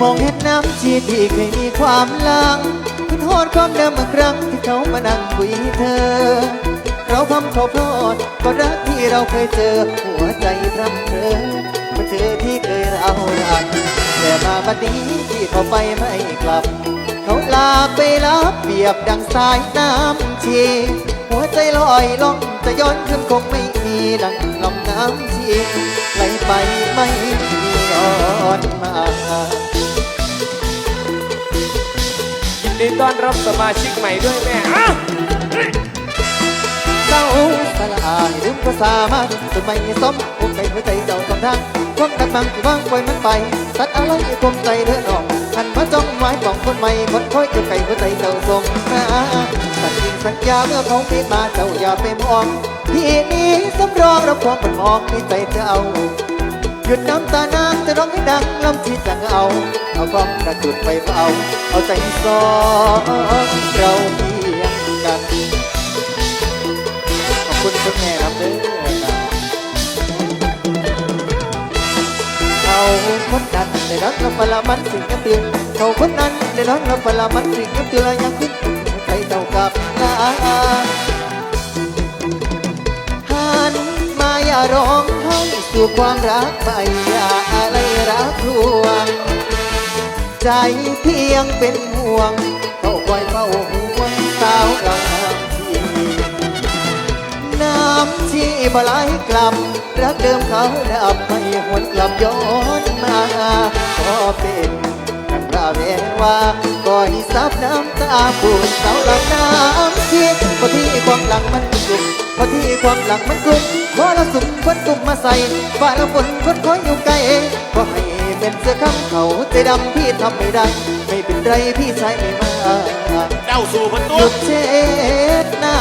มองเห็นน้ำชีที่เคยมีความลังคุณโทษความเดิมเมื่อครั้งที่เขามานั่งคุยเธอ เราพำขอโทษก็รักที่เราเคยเจอ หัวใจพร่ำเธอมื่อเธอที่เคยเรารักแต่มาบัดนี้ที่เขาไปไม่กลับ เขาลาไปรับเปียบดังสายน้ำชีหัวใจลอยล่องจะย้อนขึ้นคงไม่มีดังลำน้ำชีไหลไปไม่มีย้อนมา ดีต้อนรับสมาชิกใหม่ด้วยแม่อ้าวเจ้าสลายลืมภาษามาสมัยสมคงใจหัวใจเจ้าสองทางความดังบังที่ว่างปล่อยมันไปสัตว์อะไรคมใจเธอหนอกหันมาจ้องไว้มองคนใหม่คนคอยเก็บไก่หัวใจเจ้าส่งมาสัญญิงสัญญาเมื่อเขาปีมาเจ้าอย่าไปมองพี่นี้สำรองรับความมันมองในใจเจ้า หยุดน้ำตานางจะร้องให้ดังลำที่จะเอา เอากล้องกระจุดไฟเฝ้าเอาใจสอเราเพียงกัน ขอบคุณคุณแม่ครับเด้อเขาคนนั้นได้รักเราพละมันสิ่งกันเตือเขาคนนั้นได้รักเราพละมันสิ่งกันเตือนยังขึ้นใจเจ้ากับลาหันมาอย่าร้อง สู่ความรักไปอย่าอะไรรักลวง ใจเพียงเป็นห่วงเขาคอยเฝ้าห่วงสาวกลางทีน้ำที่บไหลกลับ รักเดิมเขาดับให้หวนกลับย้อนมาก็เป็นกันราเวว่าก็ให้ซับน้ำตาปูดเสาหลังน้ำเทียนพอที่ความหลังมัน ความหลังมันกลุ่มพอเราสุ่มคนกลุ่มมาใส่ฝ่าละฝนคนคอยอยู่ไกลก็ให้เป็นเสื้อคำเขาใจดำพี่ทำไม่ได้ ไม่เป็นไรพี่ชายไม่มาเจ้าสู่ประหตูยุดเช็ดน้